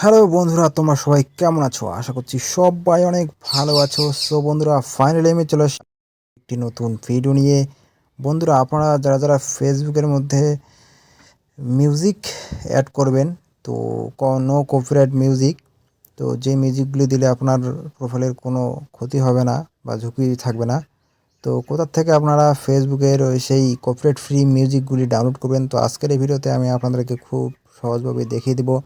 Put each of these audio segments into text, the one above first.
Hello বন্ধুরা, তোমরা সবাই কেমন আছো? আশা করছি সবাই অনেক ভালো আছো। সো বন্ধুরা ফাইনালি আমি চলে আসলাম একটি নতুন ভিডিও নিয়ে। বন্ধুরা, আপনারা যারা যারা ফেসবুকের মধ্যে মিউজিক অ্যাড করবেন, তো নো কপিরাইট মিউজিক তো যে মিউজিকগুলি দিলে আপনার প্রোফাইলের কোনো ক্ষতি হবে না বা ঝুঁকি থাকবে না, তো কোথার থেকে আপনারা ফেসবুকের ওই সেই কপিরাইট ফ্রি মিউজিকগুলি ডাউনলোড করবেন, তো আজকের এই ভিডিওতে আমি আপনাদেরকে খুব সহজভাবে দেখিয়ে দেবো।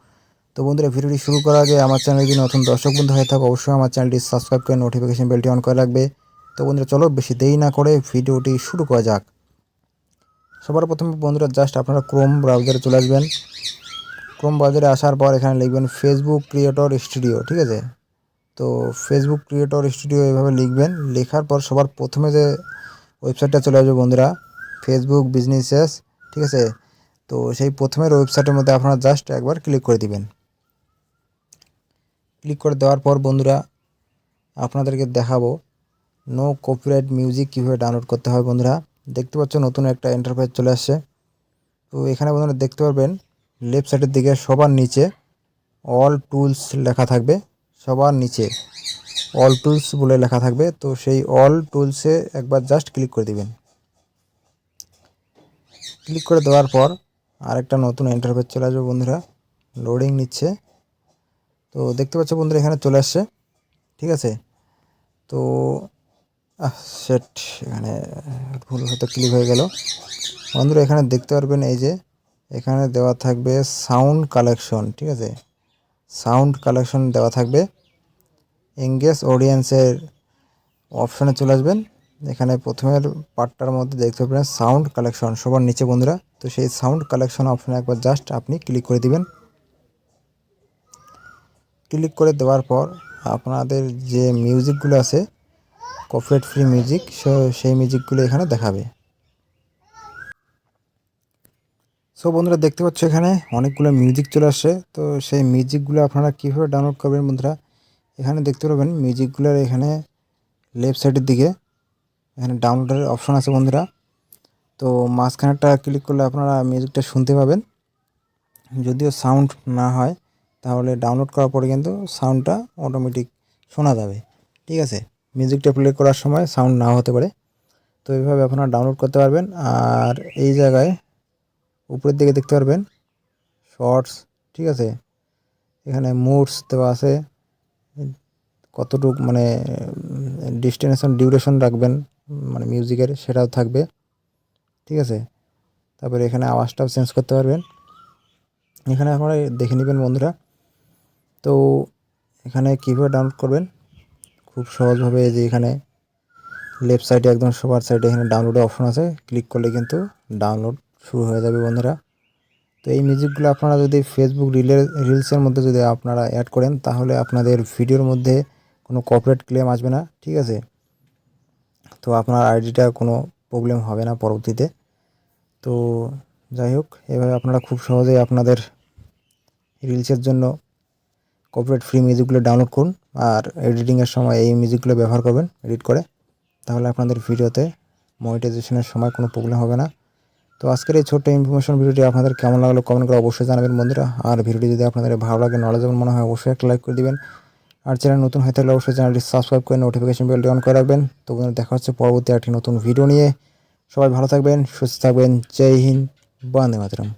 তো বন্ধুরা, ভিডিওটি শুরু করার আগে আমার চ্যানেলে যদি নতুন দর্শক বন্ধু হয়ে থাকে, অবশ্যই আমার চ্যানেলটি সাবস্ক্রাইব করে নোটিফিকেশন বেলটি অন করে রাখবে। তো বন্ধুরা, চলো বেশি দেরি না করে ভিডিওটি শুরু করা যাক। সবার প্রথমে বন্ধুরা জাস্ট আপনারা ক্রোম ব্রাউজারে চলে আসবেন। ক্রোম ব্রাউজারে আসার পর এখানে লিখবেন ফেসবুক ক্রিয়েটর স্টুডিও ঠিক আছে? তো ফেসবুক ক্রিয়েটর স্টুডিও এভাবে লিখবেন। লেখার পর সবার প্রথমে যে ওয়েবসাইটটা চলে আসবে বন্ধুরা ফেসবুক বিজনেসেস ঠিক আছে? তো সেই প্রথমের ওয়েবসাইটের মধ্যে আপনারা জাস্ট একবার ক্লিক করে দিবেন। ক্লিক করে দেওয়ার পর বন্ধুরা, আপনাদেরকে দেখাবো নো কপিরাইট মিউজিক কীভাবে ডাউনলোড করতে হয় বন্ধুরা। দেখতে পাচ্ছ নতুন একটা ইন্টারফেস চলে আসছে। তো এখানে বন্ধুরা দেখতে পারবেন লেফট সাইডের দিকে সবার নিচে অল টুলস লেখা থাকবে, সবার নিচে অল টুলস বলে লেখা থাকবে। তো সেই অল টুলসে একবার জাস্ট ক্লিক করে দিবেন। ক্লিক করে দেওয়ার পর আরেকটা নতুন ইন্টারফেস চলে আসবে বন্ধুরা লোডিং নিচ্ছে। তো দেখতে পাচ্ছ বন্ধুরা, এখানে চলে আসছে। ঠিক আছে? তো সেট এখানে ভুল হয়তো ক্লিক হয়ে গেল। বন্ধুরা, এখানে দেখতে পারবেন এই যে, এখানে দেওয়া থাকবে সাউন্ড কালেকশন ঠিক আছে? সাউন্ড কালেকশন দেওয়া থাকবে। এঙ্গেজ অডিয়েন্সের অপশানে চলে আসবেন। এখানে প্রথমের পার্টটার মধ্যে দেখতে পাবেন সাউন্ড কালেকশন সবার নিচে বন্ধুরা। তো সেই সাউন্ড কালেকশন অপশানে একবার জাস্ট আপনি ক্লিক করে দিবেন। ক্লিক করে দেওয়ার পর আপনাদের যে মিউজিকগুলো আছে কপিরাইট ফ্রি মিউজিক সেই মিউজিকগুলো এখানে দেখাবে। সো বন্ধুরা দেখতে পাচ্ছ এখানে অনেকগুলো মিউজিক চলে আসছে। তো সেই মিউজিকগুলো আপনারা কীভাবে ডাউনলোড করবেন বন্ধুরা, এখানে দেখতে পাবেন মিউজিকগুলোর এখানে লেফট সাইডের দিকে এখানে ডাউনলোডের অপশন আছে বন্ধুরা। তো মাঝখানেরটা ক্লিক করলে আপনারা মিউজিকটা শুনতে পাবেন। যদিও সাউন্ড না হয় তাহলে ডাউনলোড করার পরে কিন্তু সাউন্ডটা অটোমেটিক শোনা যাবে। ঠিক আছে? মিউজিকটা প্লে করার সময় সাউন্ড নাও হতে পারে। তো এইভাবে আপনারা ডাউনলোড করতে পারবেন। আর এই জায়গায় উপরের দিকে দেখতে পারবেন শর্টস ঠিক আছে? এখানে মুডস দেওয়া আছে। কতটুক মানে ডিস্টিনেশন ডিউরেশন রাখবেন মানে মিউজিকের সেটাও থাকবে। ঠিক আছে? তারপরে এখানে আওয়াজটাও চেঞ্জ করতে পারবেন। এখানে আপনারা দেখে নেবেন বন্ধুরা। তো এখানে কীভাবে ডাউনলোড করবেন। খুব সহজভাবে যে এখানে লেফট সাইডে একদম সবার সাইডে এখানে ডাউনলোডের অপশন আছে। ক্লিক করলে কিন্তু ডাউনলোড শুরু হয়ে যাবে বন্ধুরা। তো এই মিউজিকগুলো আপনারা যদি ফেসবুক রিলের রিলসের মধ্যে যদি আপনারা অ্যাড করেন, তাহলে আপনাদের ভিডিওর মধ্যে কোনো কপিরাইট ক্লেম আসবে না, ঠিক আছে? তো আপনার আইডিটা কোনো প্রবলেম হবে না পরবর্তীতে। তো যাই হোক, এভাবে আপনারা খুব সহজেই আপনাদের রিলসের জন্য কপিরাইট ফ্রি মিউজিকগুলো ডাউনলোড করুন আর এডিটিংয়ের সময় এই মিউজিকগুলো ব্যবহার করবেন এডিট করে। তাহলে আপনাদের ভিডিওতে মনিটাইজেশনের সময় কোনো প্রবলেম হবে না। তো আজকের এই ছোট্ট ইনফরমেশন ভিডিওটি আপনাদের কেমন লাগল কমেন্ট করে অবশ্যই জানাবেন বন্ধুরা। আর ভিডিওটি যদি আপনাদের ভালো লাগে নলেজেবল মনে হয় অবশ্যই একটা লাইক করে দিবেন। আর চ্যানেল নতুন হয়ে থাকলে অবশ্যই চ্যানেলটি সাবস্ক্রাইব করে নোটিফিকেশন বেলটি অন করে রাখবেন। তো দেখা হচ্ছে পরবর্তী একটি নতুন ভিডিও নিয়ে। সবাই ভালো থাকবেন, সুস্থ থাকবেন। জয় হিন্দ, বন্দে মাতরম।